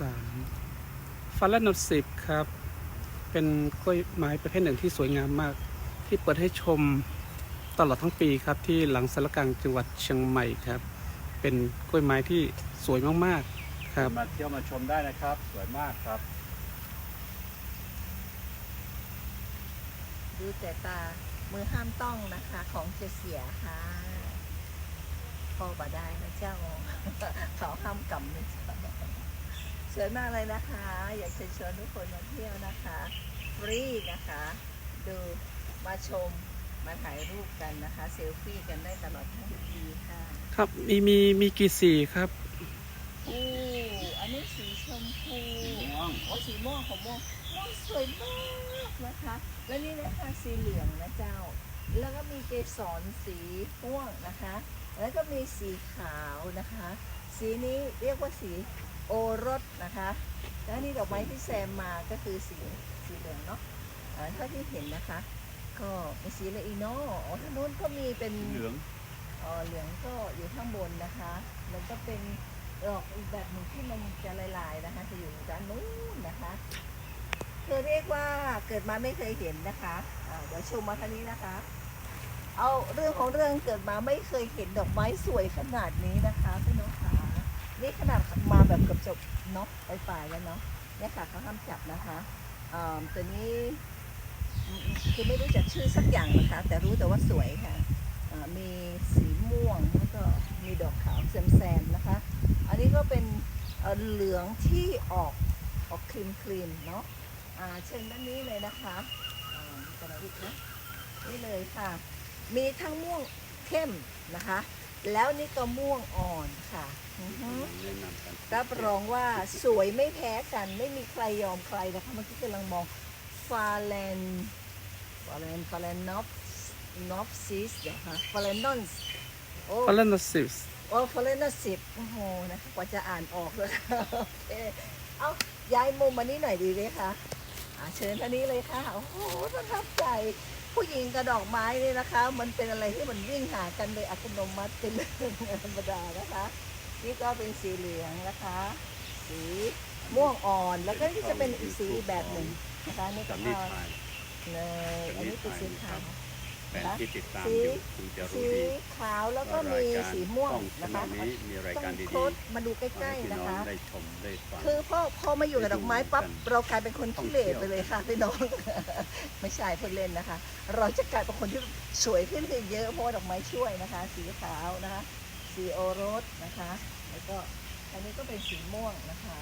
สามฟาลนสิบครับ เป็นกล้วยไม้ประเภทหนึ่งที่สวยงามมาก ที่เปิดให้ชมตลอดทั้งปีครับ ที่หลังสารกลางจังหวัดเชียงใหม่ครับ เป็นกล้วยไม้ที่สวยมากๆครับ มาเที่ยวมาชมได้นะครับ สวยมากครับ ดูแต่ตา มือห้ามต้องนะคะ ของจะเสียค่ะพอบ่ได้นะเจ้าเขาห้ามกำนะเจ้า สวยมากเลยนะคะ อยากเชิญชวนทุกคนมาเที่ยวนะคะฟรีนะคะ ดูมาชมมาถ่ายรูปกันนะคะ เซลฟี่กันได้ตลอดทั้งปีค่ะครับมีมีมีกี่สีครับโอ้อันนี้สีชมพูม่วงโอ้สีม่วงของม่วงม่วงสวยมากนะคะ แล้วนี่นะคะสีเหลืองนะเจ้า แล้วก็มีเกสรสีม่วงนะคะ แล้วก็มีสีขาวนะคะ สีนี้เรียกว่าสีโอรสนะคะ แล้วนี่ดอกไม้ที่แซมมาก็คือสีสีเหลืองเนาะอ่าเท่าที่เห็นนะคะ ก็มีสีอะไรอีกเนาะอ๋อทางนู้นก็มีเป็นเหลืองเอ่อเหลืองก็อยู่ข้างบนนะคะแล้วก็เป็นดอกอีกแบบหนึ่งที่มันจะลายๆนะคะจะอยู่ด้านนู้นนะคะคือเรียกว่าเกิดมาไม่เคยเห็นนะคะอ่าเดี๋ยวชมมาทางนี้นะคะ เอาเรื่องของเรื่องเกิดมาไม่เคยเห็นดอกไม้สวยขนาดนี้นะคะพี่น้องขา นี่ขนาดมาแบบกือบจบเนาะไปปลายๆแล้วเนาะเนี่ยค่ะเขาห้ามจับนะคะอ่าตัวนี้คือไม่รู้จักชื่อสักอย่างนะคะ แต่รู้แต่ว่าสวยค่ะมีสีม่วงแล้วก็มีดอกขาวแซมๆนะคะ อันนี้ก็เป็นเหลืองที่ออกออกครีมครีมเนาะเชิญด้านนี้เลยนะคะกระดิกนะนี่เลยค่ะ มีทั้งม่วงเข้มนะคะ แล้วนี่ก็ม่วงอ่อนค่ะอือฮึแนะนำกันรับรองว่าสวยไม่แพ้กันไม่มีใครยอมใครนะคะเมื่อกี้กำลังมองฟาแลนฟาแลนฟาแลนนอฟนอฟซิสเดี๋ยวค่ะฟาแลนนอนส์โอ้ฟาลนสิบโอ้ฟาแลนนอนสิบโอ้โหนะคะกว่าจะอ่านออกเลยค่ะโอเคเอาย้ายมุมมานี่หน่อยดีไหมคะอ่าเชิญท่านนี้เลยค่ะ โอ้โหประทับใจ ผู้หญิงกับดอกไม้เนี่ยนะคะ มันเป็นอะไรที่มันวิ่งหากันโดยอัตโนมัติเป็นเรื่องธรรมดานะคะ นี่ก็เป็นสีเหลืองนะคะ สีม่วงอ่อนแล้วก็นี่จะเป็นอีกสีแบบหนึ่งนะคะนี่ก็จำรีดถ่ายเลยอันนี้เป็นสีขาวแฟนที่ติดตามสีอยู่คงจะรู้สีดีขาวแล้วก็ว่ารายมีการสีม่วงช่องนะคะช่องนี้มีรายการดีโคตมาดูใกๆล้ให้พี่ๆนะน้องคะ ได้ชมได้ฟัง คือพอพอมาอยู่กับดอกไม้ปั๊บได้ดูกันเรากลายเป็นคนท่องขี้เหร่เที่ยวไปเลยค่ะพี่น้อง ไม่ใช่พูดเล่นนะคะ เราจะกลายเป็นคนที่สวยขึ้นเยอะเพราะว่าดอกไม้ช่วยนะคะ สีขาวนะคะ สีโอรสนะคะ แล้วก็อันนี้ก็เป็นสีม่วงนะคะ